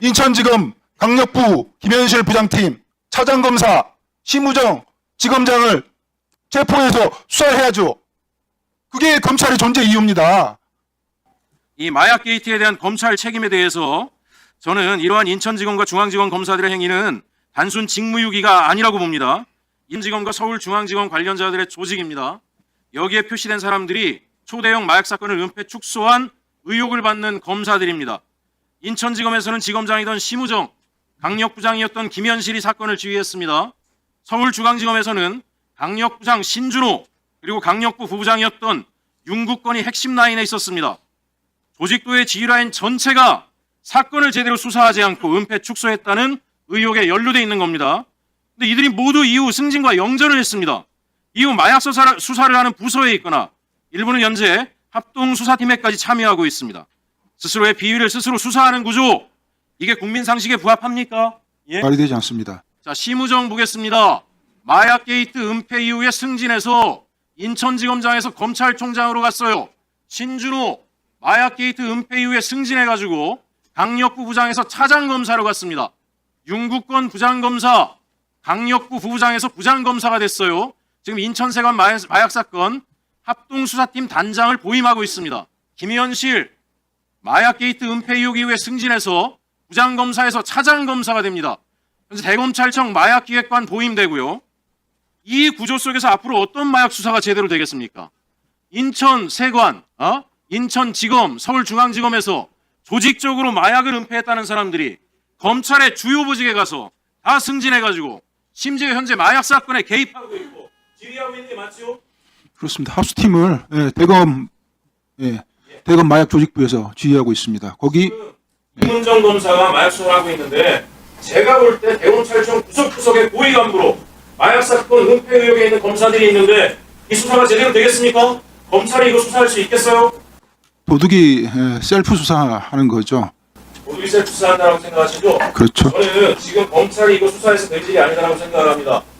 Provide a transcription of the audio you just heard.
인천지검 강력부 김현실 부장팀 차장검사 심우정 지검장을 체포해서 수사해야죠. 그게 검찰의 존재 이유입니다. 이 마약 게이트에 대한 검찰 책임에 대해서 저는 이러한 인천지검과 중앙지검 검사들의 행위는 단순 직무유기가 아니라고 봅니다. 인지검과 서울중앙지검 관련자들의 조직입니다. 여기에 표시된 사람들이 초대형 마약 사건을 은폐 축소한 의혹을 받는 검사들입니다. 인천지검에서는 지검장이던 심우정, 강력부장이었던 김현실이 사건을 지휘했습니다. 서울중앙지검에서는 강력부장 신준호 그리고 강력부 부부장이었던 윤국건이 핵심 라인에 있었습니다. 조직도의 지휘라인 전체가 사건을 제대로 수사하지 않고 은폐 축소했다는 의혹에 연루돼 있는 겁니다. 근데 이들이 모두 이후 승진과 영전을 했습니다. 이후 마약 수사를, 하는 부서에 있거나 일부는 현재 합동 수사팀에까지 참여하고 있습니다. 스스로의 비위를 스스로 수사하는 구조 이게 국민 상식에 부합합니까? 예? 말이 되지 않습니다. 자, 심우정 보겠습니다. 마약 게이트 은폐 이후에 승진해서 인천지검장에서 검찰총장으로 갔어요. 신준호 마약 게이트 은폐 이후에 승진해가지고 강력부 부장에서 차장검사로 갔습니다. 윤국건 부장검사 강력부 부부장에서 부장검사가 됐어요. 지금 인천세관 마약 사건 합동수사팀 단장을 보임하고 있습니다. 김현실 마약 게이트 은폐 의혹 이후에 승진해서 부장검사에서 차장검사가 됩니다. 그래서 대검찰청 마약기획관 보임되고요. 이 구조 속에서 앞으로 어떤 마약 수사가 제대로 되겠습니까? 인천 세관, 어? 인천지검, 서울중앙지검에서 조직적으로 마약을 은폐했다는 사람들이 검찰의 주요 보직에 가서 다 승진해가지고 심지어 현재 마약 사건에 개입하고 있고 지휘하고 있는 게 맞죠? 그렇습니다. 합수팀을 예, 대검 예, 대검 마약 조직부에서 지휘하고 있습니다. 거기 이문정 검사가 마약 수사를 하고 있는데 제가 볼 때 대검찰청 구석구석의 고위 간부로 마약 사건 은폐 의혹에 있는 검사들이 있는데 이 수사가 제대로 되겠습니까? 검찰이 이거 수사할 수 있겠어요? 도둑이 예, 셀프 수사하는 거죠. 모두 이셀 수사한다고 생각하시죠? 그렇죠. 저는 지금 검찰이 이거 수사해서 될 일이 아니다라고 생각합니다.